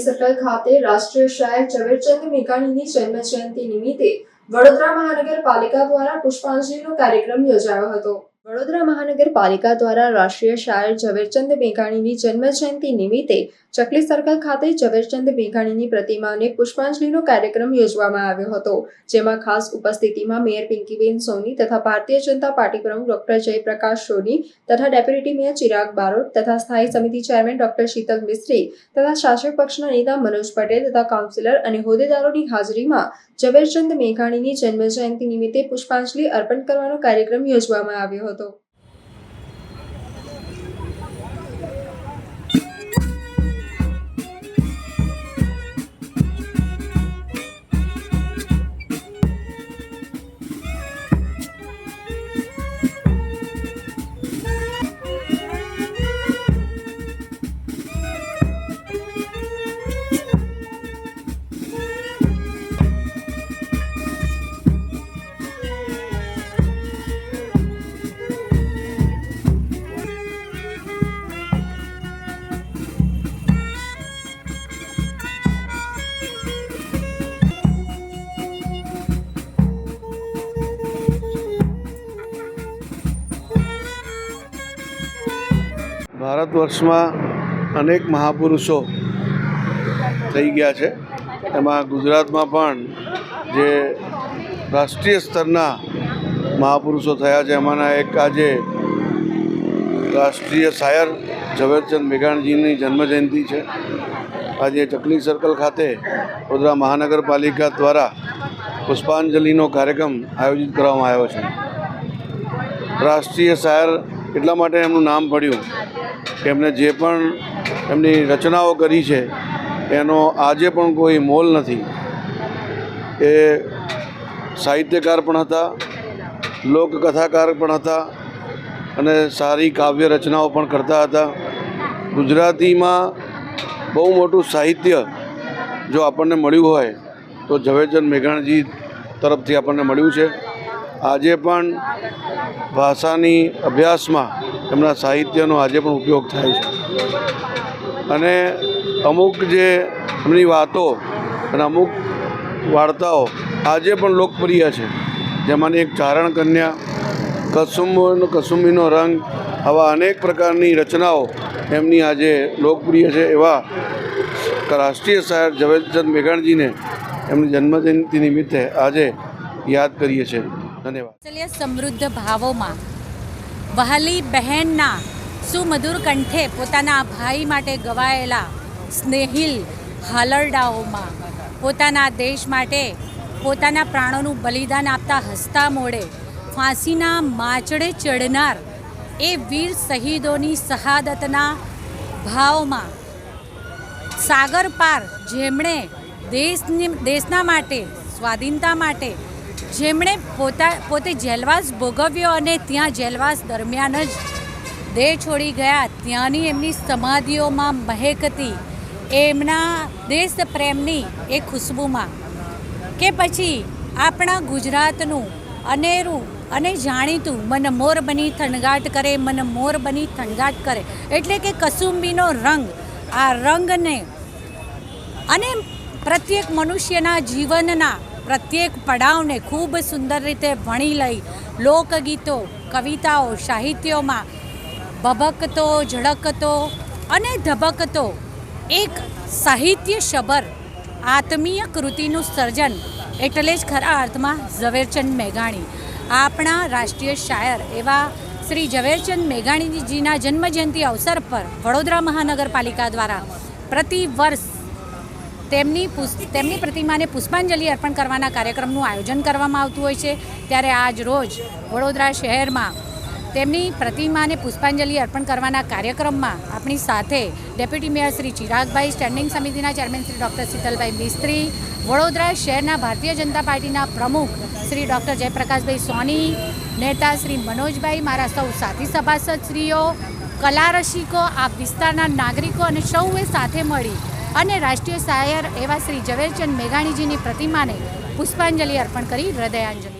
ચકલી સર્કલ ખાતે રાષ્ટ્રીય શાયર ઝવેરચંદ મેઘાણીની જન્મ જયંતિ નિમિત્તે વડોદરા મહાનગરપાલિકા દ્વારા પુષ્પાંજલિનો કાર્યક્રમ યોજાયો હતો. વડોદરા મહાનગરપાલિકા દ્વારા રાષ્ટ્રીય શાયર ઝવેરચંદ મેઘાણીની જન્મ જયંતિ નિમિત્તે ચકલી સર્કલ ખાતે ઝવેરચંદ મેઘાણીની પ્રતિમાને પુષ્પાંજલિનો કાર્યક્રમ યોજવામાં આવ્યો હતો, જેમાં ખાસ ઉપસ્થિતિમાં મેયર પિંકીબેન સોની તથા ભારતીય જનતા પાર્ટી પ્રમુખ ડોક્ટર જયપ્રકાશ સોની તથા ડેપ્યુટી મેયર ચિરાગ બારોટ તથા સ્થાયી સમિતિ ચેરમેન ડોક્ટર શીતલ મિસ્ત્રી તથા શાસક પક્ષના નેતા મનોજ પટેલ તથા કાઉન્સિલર અને હોદ્દેદારોની હાજરીમાં ઝવેરચંદ મેઘાણીની જન્મ જયંતિ નિમિત્તે પુષ્પાંજલિ અર્પણ કરવાનો કાર્યક્રમ યોજવામાં આવ્યો હતો. то ભારત વર્ષમાં અનેક મહાપુરુષો થઈ ગયા છે. એમાં ગુજરાતમાં પણ જે રાષ્ટ્રીય સ્તરના મહાપુરુષો થયા છે, એમાંના એક આજે રાષ્ટ્રીય શાયર ઝવેરચંદ મેઘાણજીની જન્મજયંતિ છે. આજે ચકલી સર્કલ ખાતે વડોદરા મહાનગરપાલિકા દ્વારા પુષ્પાંજલિનો કાર્યક્રમ આયોજિત કરવામાં આવ્યો છે. રાષ્ટ્રીય શાયર એટલા માટે એમનું નામ પડ્યું કે એમને જે પણ એમની રચનાઓ કરી છે, એનો આજે પણ કોઈ મોલ નથી. એ સાહિત્યકાર પણ હતા, લોકકથાકાર પણ હતા અને સારી કાવ્ય રચનાઓ પણ કરતા હતા. ગુજરાતીમાં બહુ મોટું સાહિત્ય જો આપણને મળ્યું હોય, તો ઝવેરચંદ મેઘાણીજી તરફથી આપણને મળ્યું છે. આજે પણ ભાષાની અભ્યાસમાં એમના સાહિત્યનો આજે પણ ઉપયોગ થાય છે. અને અમુક જે એમની વાતો અને અમુક વાર્તાઓ આજે પણ લોકપ્રિય છે. જેમાંની એક ચારણ કન્યા કસુંબનો કસુંબીનો રંગ આવા અનેક પ્રકારની રચનાઓ એમની આજે લોકપ્રિય છે. એવા રાષ્ટ્રીય શાયર ઝવેરચંદ મેઘાણીજીને એમની જન્મજયંતિ નિમિત્તે આજે યાદ કરીએ છીએ. ધન્યવાદ. સમૃદ્ધ ભાવોમાં વહાલી બહેનના સુમધુર કંઠે પોતાના ભાઈ માટે ગવાયેલા સ્નેહિલ હાલરડાઓમાં પોતાના દેશ માટે પોતાના પ્રાણોનું બલિદાન આપતા હસતા મોડે ફાંસીના માચડે ચડનાર એ વીર શહીદોની શહાદતના ભાવમાં સાગર પાર જેમણે દેશની દેશના માટે સ્વાધીનતા માટે જેમણે પોતા, પોતે જેલવાસ ભોગવ્યો અને ત્યાં જેલવાસ દરમિયાન જ દેહ છોડી ગયા. ત્યાંની એમની સમાધિઓમાં મહેકતી એમના દેશ પ્રેમની એ ખુશ્બુમાં કે પછી આપણા ગુજરાતનું અનેરું અને જાણીતું મન મોર બની થનગાટ કરે, મન મોર બની થનગાટ કરે. એટલે કે કસુંબીનો રંગ. આ રંગને અને પ્રત્યેક મનુષ્યના જીવનના પ્રત્યેક પડાવને ખૂબ સુંદર રીતે ભણી લઈ લોકગીતો, કવિતાઓ, સાહિત્યોમાં ભભકતો, ઝળકતો અને ધબકતો એક સાહિત્ય શબર, આત્મીય કૃતિનું સર્જન એટલે જ ખરા અર્થમાં ઝવેરચંદ મેઘાણી. આપણા રાષ્ટ્રીય શાયર એવા શ્રી ઝવેરચંદ મેઘાણીજીના જન્મજયંતિ અવસર પર વડોદરા મહાનગરપાલિકા દ્વારા પ્રતિ વર્ષ તેમની તેમની પ્રતિમાને પુષ્પાંજલિ અર્પણ કરવાના કાર્યક્રમનું આયોજન કરવામાં આવતું હોય છે. ત્યારે આજ રોજ વડોદરા શહેરમાં તેમની પ્રતિમાને પુષ્પાંજલિ અર્પણ કરવાના કાર્યક્રમમાં આપણી સાથે deputy mayor Shri Chiragbhai, standing સમિતિના ચેરમેન શ્રી ડૉક્ટર શીતલભાઈ મિસ્ત્રી, વડોદરા શહેરના ભારતીય જનતા પાર્ટીના પ્રમુખ શ્રી ડૉક્ટર જયપ્રકાશભાઈ સોની, નેતા શ્રી મનોજભાઈ મારા સૌ સાથી સભાસદશ્રીઓ, કલા રસિકો આ વિસ્તારના નાગરિકો અને સૌએ સાથે મળી અને રાષ્ટ્રીય શાયર એવા શ્રી ઝવેરચંદ મેઘાણીજીની પ્રતિમાને પુષ્પાંજલિ અર્પણ કરી હૃદયાંજલિ.